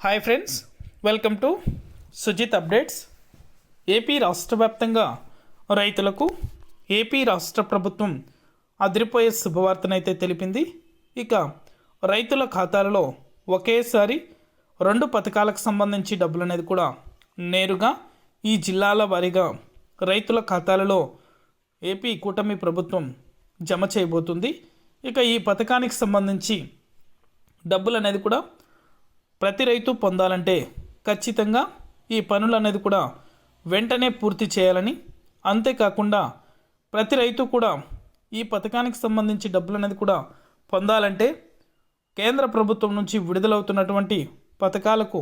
Hi friends welcome to Sujith updates AP రాష్ట్ర వ్యాప్తంగా రైతులకు ఏపీ రాష్ట్ర ప్రభుత్వం అదిరిపోయే శుభవార్తనైతే తెలిపింది. ఇక రైతుల ఖాతాలలో ఒకేసారి రెండు పథకాలకు సంబంధించి డబ్బులు అనేది కూడా నేరుగా ఈ జిల్లాల వారీగా రైతుల ఖాతాలలో ఏపీ కూటమి ప్రభుత్వం జమ చేయబోతుంది. ఇక ఈ పథకానికి సంబంధించి డబ్బులు అనేది కూడా ప్రతి రైతు పొందాలంటే ఖచ్చితంగా ఈ పనులు అనేది కూడా వెంటనే పూర్తి చేయాలని అంతేకాకుండా ప్రతి రైతు కూడా ఈ పథకానికి సంబంధించి డబ్బులు అనేది కూడా పొందాలంటే కేంద్ర ప్రభుత్వం నుంచి విడుదలవుతున్నటువంటి పథకాలకు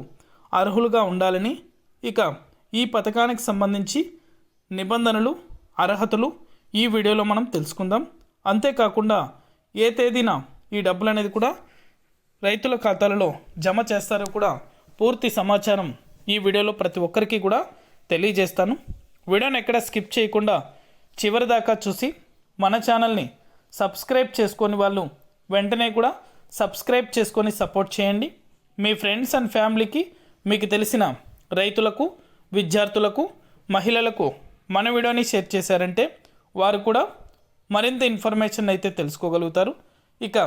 అర్హులుగా ఉండాలని ఇక ఈ పథకానికి సంబంధించి నిబంధనలు అర్హతలు ఈ వీడియోలో మనం తెలుసుకుందాం. అంతేకాకుండా ఏ తేదీన ఈ డబ్బులు అనేది కూడా రైతుల ఖాతాలలో జమ చేస్తారో కూడా పూర్తి సమాచారం ఈ వీడియోలో ప్రతి ఒక్కరికి కూడా తెలియజేస్తాను. వీడియోని ఎక్కడ స్కిప్ చేయకుండా చివరి దాకా చూసి మన ఛానల్ని సబ్స్క్రైబ్ చేసుకొని వాళ్ళు వెంటనే కూడా సబ్స్క్రైబ్ చేసుకొని సపోర్ట్ చేయండి. మీ ఫ్రెండ్స్ అండ్ ఫ్యామిలీకి మీకు తెలిసిన రైతులకు విద్యార్థులకు మహిళలకు మన వీడియోని షేర్ చేశారంటే వారు కూడా మరింత ఇన్ఫర్మేషన్ అయితే తెలుసుకోగలుగుతారు. ఇక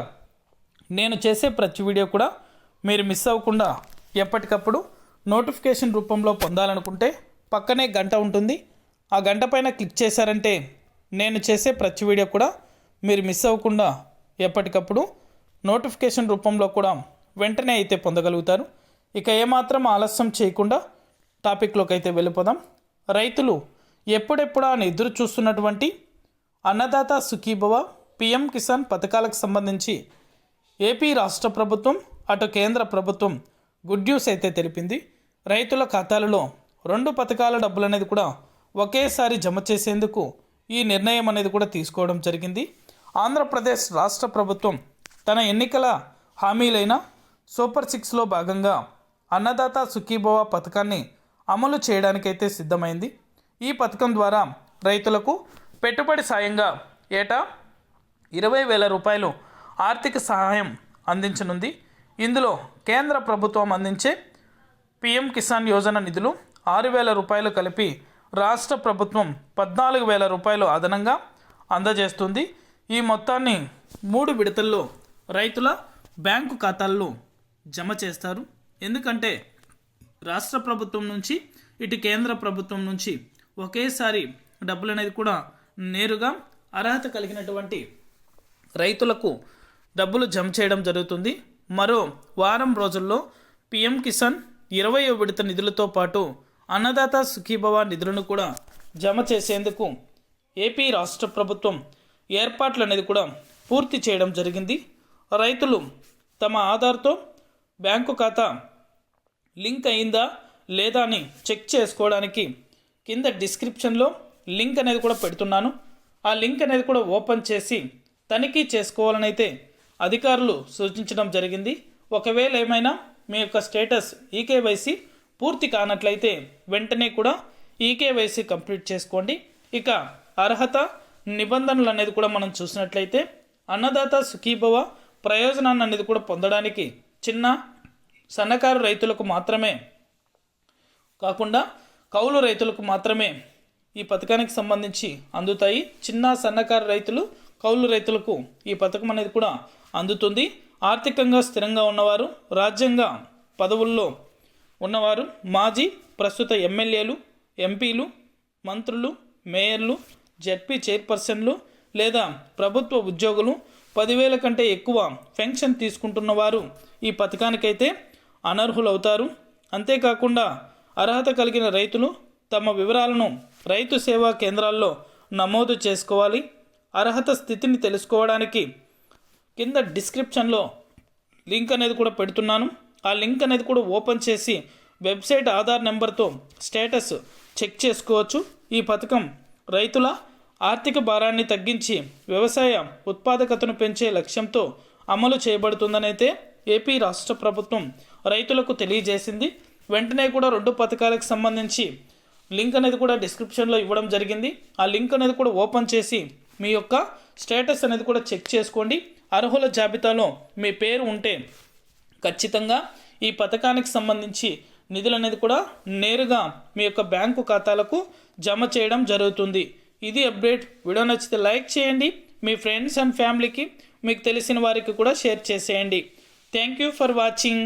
నేను చేసే ప్రతి వీడియో కూడా మీరు మిస్ అవ్వకుండా ఎప్పటికప్పుడు నోటిఫికేషన్ రూపంలో పొందాలనుకుంటే పక్కనే గంట ఉంటుంది. ఆ గంట పైన క్లిక్ చేశారంటే నేను చేసే ప్రతి వీడియో కూడా మీరు మిస్ అవ్వకుండా ఎప్పటికప్పుడు నోటిఫికేషన్ రూపంలో కూడా వెంటనే అయితే పొందగలుగుతారు. ఇక ఏమాత్రం ఆలస్యం చేయకుండా టాపిక్లోకి అయితే వెళ్ళిపోదాం. రైతులు ఎప్పుడెప్పుడా అని ఎదురు చూస్తున్నటువంటి అన్నదాత సుఖీభవ పిఎం కిసాన్ పథకాలకు సంబంధించి ఏపీ రాష్ట్ర ప్రభుత్వం అటు కేంద్ర ప్రభుత్వం గుడ్ న్యూస్ అయితే తెలిపింది. రైతుల ఖాతాలలో రెండు పథకాల డబ్బులు అనేది కూడా ఒకేసారి జమ చేసేందుకు ఈ నిర్ణయం అనేది కూడా తీసుకోవడం జరిగింది. ఆంధ్రప్రదేశ్ రాష్ట్ర ప్రభుత్వం తన ఎన్నికల హామీలైన సూపర్ సిక్స్లో భాగంగా అన్నదాత సుఖీభవ పథకాన్ని అమలు చేయడానికైతే సిద్ధమైంది. ఈ పథకం ద్వారా రైతులకు పెట్టుబడి సాయంగా ఏటా ఇరవై వేల రూపాయలు ఆర్థిక సహాయం అందించనుంది. ఇందులో కేంద్ర ప్రభుత్వం అందించే పిఎం కిసాన్ యోజన నిధులు ఆరు వేల రూపాయలు కలిపి రాష్ట్ర ప్రభుత్వం పద్నాలుగు వేల రూపాయలు అదనంగా అందజేస్తుంది. ఈ మొత్తాన్ని మూడు విడతల్లో రైతుల బ్యాంకు ఖాతాల్లో జమ చేస్తారు. ఎందుకంటే రాష్ట్ర ప్రభుత్వం నుంచి ఇటు కేంద్ర ప్రభుత్వం నుంచి ఒకేసారి డబ్బులు అనేది కూడా నేరుగా అర్హత కలిగినటువంటి రైతులకు డబ్బులు జమ చేయడం జరుగుతుంది. మరో వారం రోజుల్లో పిఎం కిసాన్ ఇరవై విడత నిధులతో పాటు అన్నదాత సుఖీభవ నిధులను కూడా జమ చేసేందుకు ఏపీ రాష్ట్ర ప్రభుత్వం ఏర్పాట్లు అనేది కూడా పూర్తి చేయడం జరిగింది. రైతులు తమ ఆధార్తో బ్యాంకు ఖాతా లింక్ అయిందా లేదా అని చెక్ చేసుకోవడానికి కింద డిస్క్రిప్షన్లో లింక్ అనేది కూడా పెడుతున్నాను. ఆ లింక్ అనేది కూడా ఓపెన్ చేసి తనిఖీ చేసుకోవాలనైతే అధికారులు సూచించడం జరిగింది. ఒకవేళ ఏమైనా మీ యొక్క స్టేటస్ ఈకేవైసీ పూర్తి కానట్లయితే వెంటనే కూడా ఈకేవైసీ కంప్లీట్ చేసుకోండి. ఇక అర్హత నిబంధనలు అనేది కూడా మనం చూసినట్లయితే అన్నదాత సుఖీభవ ప్రయోజనాన్ని అనేది కూడా పొందడానికి చిన్న సన్నకారు రైతులకు మాత్రమే కాకుండా కౌలు రైతులకు మాత్రమే ఈ పథకానికి సంబంధించి అందుతాయి. చిన్న సన్నకారు రైతులు కౌలు రైతులకు ఈ పథకం అనేది కూడా అందుతుంది. ఆర్థికంగా స్థిరంగా ఉన్నవారు రాజ్యాంగ పదవుల్లో ఉన్నవారు మాజీ ప్రస్తుత ఎమ్మెల్యేలు ఎంపీలు మంత్రులు మేయర్లు జడ్పీ చైర్పర్సన్లు లేదా ప్రభుత్వ ఉద్యోగులు పదివేల కంటే ఎక్కువ పెన్షన్ తీసుకుంటున్న వారు ఈ పథకానికైతే అనర్హులవుతారు. అంతేకాకుండా అర్హత కలిగిన రైతులు తమ వివరాలను రైతు సేవా కేంద్రాల్లో నమోదు చేసుకోవాలి. అర్హత స్థితిని తెలుసుకోవడానికి కింద డిస్క్రిప్షన్లో లింక్ అనేది కూడా పెడుతున్నాను. ఆ లింక్ అనేది కూడా ఓపెన్ చేసి వెబ్సైట్ ఆధార్ నెంబర్తో స్టేటస్ చెక్ చేసుకోవచ్చు. ఈ పథకం రైతుల ఆర్థిక భారాన్ని తగ్గించి వ్యవసాయ ఉత్పాదకతను పెంచే లక్ష్యంతో అమలు చేయబడుతుందనైతే ఏపీ రాష్ట్ర ప్రభుత్వం రైతులకు తెలియజేసింది. వెంటనే కూడా రెండు పథకాలకు సంబంధించి లింక్ అనేది కూడా డిస్క్రిప్షన్లో ఇవ్వడం జరిగింది. ఆ లింక్ అనేది కూడా ఓపెన్ చేసి మీ యొక్క స్టేటస్ అనేది కూడా చెక్ చేసుకోండి. అర్హుల జాబితాలో మీ పేరు ఉంటే ఖచ్చితంగా ఈ పథకానికి సంబంధించి నిధులు అనేది కూడా నేరుగా మీ యొక్క బ్యాంకు ఖాతాలకు జమ చేయడం జరుగుతుంది. ఇది అప్డేట్. వీడియో నచ్చితే లైక్ చేయండి. మీ ఫ్రెండ్స్ అండ్ ఫ్యామిలీకి మీకు తెలిసిన వారికి కూడా షేర్ చేసేయండి. Thank you for watching.